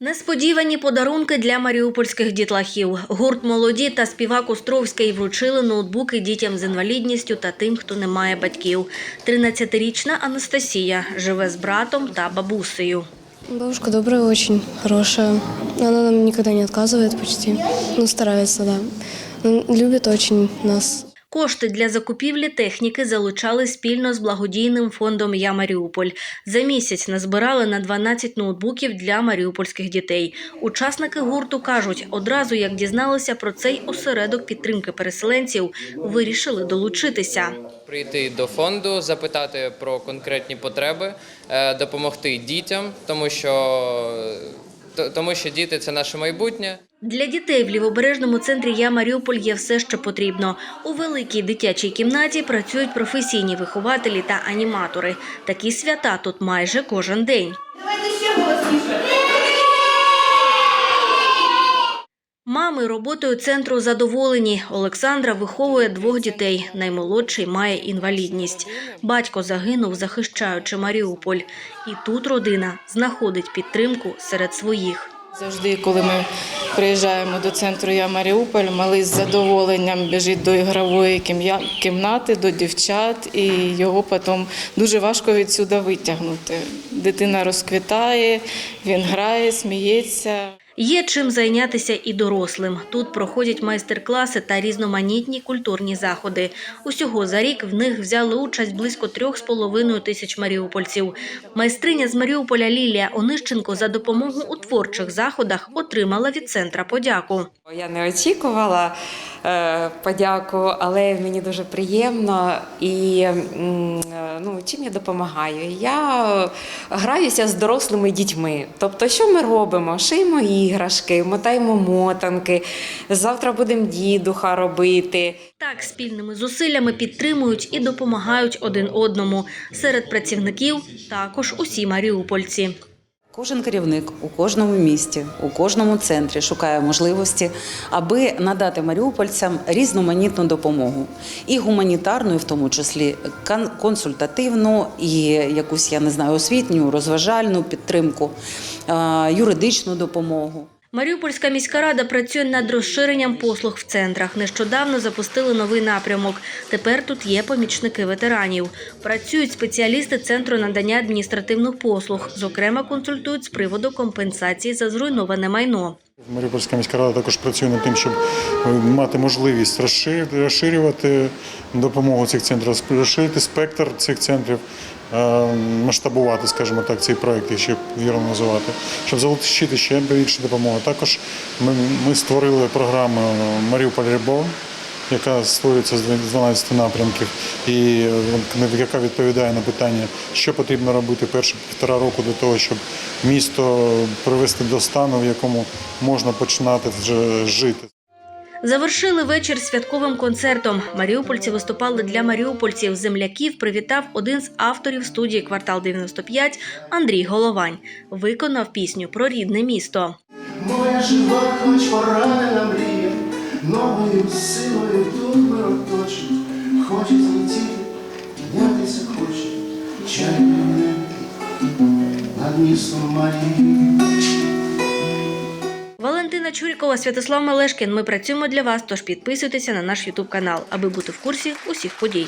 Несподівані подарунки для маріупольських дітлахів. Гурт молоді та співак Островський вручили ноутбуки дітям з інвалідністю та тим, хто не має батьків. 13-річна Анастасія живе з братом та бабусею. Бабушка добрая очень, хорошая. Она нам никогда не отказывает почти. Ну, старается, да. Ну, Любит очень нас. Кошти для закупівлі техніки залучали спільно з благодійним фондом Я Маріуполь. За місяць назбирали на 12 ноутбуків для маріупольських дітей. Учасники гурту кажуть, одразу як дізналися про цей осередок підтримки переселенців, вирішили долучитися. прийти до фонду, запитати про конкретні потреби, е, допомогти дітям, тому що, тому що діти це наше майбутнє. Для дітей в лівобережному центрі Я Маріуполь є все, що потрібно. У великій дитячій кімнаті працюють професійні вихователі та аніматори. Такі свята тут майже кожен день. Мами роботою центру задоволені. Олександра виховує двох дітей. Наймолодший має інвалідність. Батько загинув, захищаючи Маріуполь. І тут родина знаходить підтримку серед своїх. Завжди, коли ми приїжджаємо до центру Я Маріуполь, малий з задоволенням біжить до ігрової кімнати, до дівчат, і його потім дуже важко відсюди витягнути. Дитина розквітає, він грає, сміється. Є чим зайнятися і дорослим. Тут проходять майстер-класи та різноманітні культурні заходи. Усього за рік в них взяли участь близько трьох з половиною тисяч маріупольців. Майстриня з Маріуполя Лілія Онищенко за допомогу у творчих заходах отримала від центра подяку. Я не очікувала подяку, але мені дуже приємно. І е, ну, чим я допомагаю? Я граюся з дорослими дітьми. Тобто, що ми робимо? Шиємо іграшки, мотаємо мотанки. Завтра будемо дідуха робити. Так, спільними зусиллями підтримують і допомагають один одному. Серед працівників також усі маріупольці. Кожен керівник у кожному місті, у кожному центрі шукає можливості, аби надати маріупольцям різноманітну допомогу, і гуманітарну, і в тому числі кон- консультативну, і якусь я не знаю, освітню, розважальну підтримку, юридичну допомогу. Маріупольська міська рада працює над розширенням послуг в центрах. Нещодавно запустили новий напрямок. Тепер тут є помічники ветеранів. Працюють спеціалісти центру надання адміністративних послуг. Зокрема, консультують з приводу компенсації за зруйноване майно. Маріупольська міська рада також працює над тим, щоб е, мати можливість розширювати допомогу цих центрів, розширити спектр цих центрів, масштабувати, скажімо так, цей проект, якщо вірно називати, щоб залучити ще більше допомоги. Також ми, ми створили програму Маріуполь Реборн, яка створюється з 12 напрямків, і е, яка відповідає на питання, що потрібно робити перші півтора року для того, щоб місто привести до стану, в якому можна починати вже жити. Завершили вечір святковим концертом. Маріупольці виступали для маріупольців. Земляків привітав один з авторів студії Квартал 95 Андрій Головань. Виконав пісню про рідне місто. Моя жива, хоч поранена мрія, новою силою тут ми оточить, хоче злетіти, піднятися хоче, чай мене над містом Марії. Валентина Чурікова, Святослав Малешкін. Ми працюємо для вас. Тож підписуйтеся на наш Ютуб канал, аби бути в курсі усіх подій.